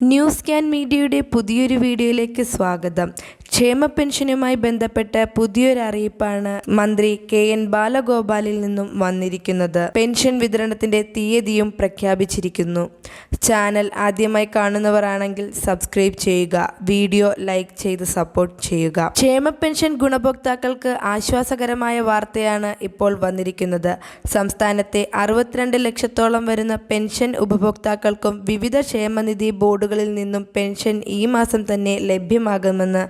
News can മീഡിയയുടെ പുതിയൊരു വീഡിയോയിലേക്ക് സ്വാഗതം. ക്ഷേമ പെൻഷനുമായി ബന്ധപ്പെട്ട പുതിയൊരു അറിയിപ്പാണ് മന്ത്രി കെ എൻ ബാലഗോപാലിൽ നിന്നും വന്നിരിക്കുന്നത്. പെൻഷൻ വിതരണത്തിന്റെ തീയതിയും പ്രഖ്യാപിച്ചിരിക്കുന്നു. ചാനൽ ആദ്യമായി കാണുന്നവരാണെങ്കിൽ സബ്സ്ക്രൈബ് ചെയ്യുക വീഡിയോ ലൈക്ക് ചെയ്ത് സപ്പോർട്ട് ചെയ്യുക. ക്ഷേമ പെൻഷൻ ഗുണഭോക്താക്കൾക്ക് ആശ്വാസകരമായ വാർത്തയാണ് ഇപ്പോൾ വന്നിരിക്കുന്നത്. സംസ്ഥാനത്തെ അറുപത്തിരണ്ട് ലക്ഷത്തോളം വരുന്ന പെൻഷൻ ഉപഭോക്താക്കൾക്കും വിവിധ ക്ഷേമനിധി ബോർഡുകളിൽ നിന്നും പെൻഷൻ ഈ മാസം തന്നെ ലഭ്യമാകുമെന്ന്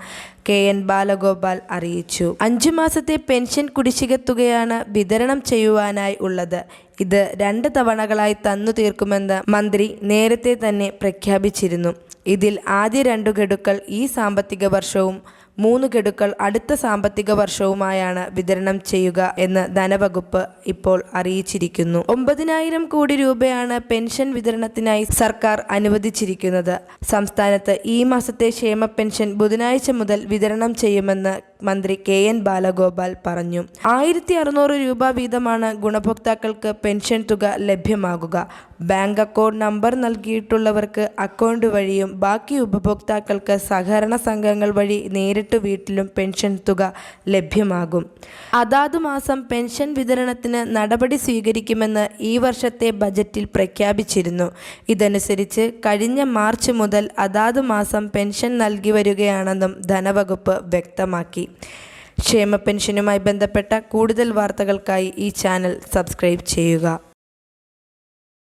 കെ എൻ ബാലഗോപാൽ അറിയിച്ചു. അഞ്ചു മാസത്തെ പെൻഷൻ കുടിശ്ശിക തുകയാണ് വിതരണം ചെയ്യുവാനായി ഉള്ളത്. ഇത് രണ്ട് തവണകളായി തന്നു തീർക്കുമെന്ന് മന്ത്രി നേരത്തെ തന്നെ പ്രഖ്യാപിച്ചിരുന്നു. ഇതിൽ ആദ്യ രണ്ടു ഗഡുക്കൾ ഈ സാമ്പത്തിക വർഷവും മൂന്ന് ഗഡുക്കൾ അടുത്ത സാമ്പത്തിക വർഷവുമായാണ് വിതരണം ചെയ്യുക എന്ന് ധനവകുപ്പ് ഇപ്പോൾ അറിയിച്ചിരിക്കുന്നു. ഒമ്പതിനായിരം കോടി രൂപയാണ് പെൻഷൻ വിതരണത്തിനായി സർക്കാർ അനുവദിച്ചിരിക്കുന്നത്. സംസ്ഥാനത്ത് ഈ മാസത്തെ ക്ഷേമ പെൻഷൻ ബുധനാഴ്ച മുതൽ വിതരണം ചെയ്യുമെന്ന് മന്ത്രി കെ എൻ ബാലഗോപാൽ പറഞ്ഞു. ആയിരത്തി അറുന്നൂറ് രൂപ വീതമാണ് ഗുണഭോക്താക്കൾക്ക് പെൻഷൻ തുക ലഭ്യമാകുക. ബാങ്ക് അക്കൗണ്ട് നമ്പർ നൽകിയിട്ടുള്ളവർക്ക് അക്കൗണ്ട് വഴിയും ബാക്കി ഉപഭോക്താക്കൾക്ക് സഹകരണ സംഘങ്ങൾ വഴി നേരിട്ട് വീട്ടിലും പെൻഷൻ തുക ലഭ്യമാകും. അതാത് മാസം പെൻഷൻ വിതരണത്തിന് നടപടി സ്വീകരിക്കുമെന്ന് ഈ വർഷത്തെ ബജറ്റിൽ പ്രഖ്യാപിച്ചിരുന്നു. ഇതനുസരിച്ച് കഴിഞ്ഞ മാർച്ച് മുതൽ അതാത് മാസം പെൻഷൻ നൽകി വരികയാണെന്നും ധനവകുപ്പ് വ്യക്തമാക്കി. ക്ഷേമ പെൻഷനുമായി ബന്ധപ്പെട്ട കൂടുതൽ വാർത്തകൾക്കായി ഈ ചാനൽ സബ്സ്ക്രൈബ് ചെയ്യുക.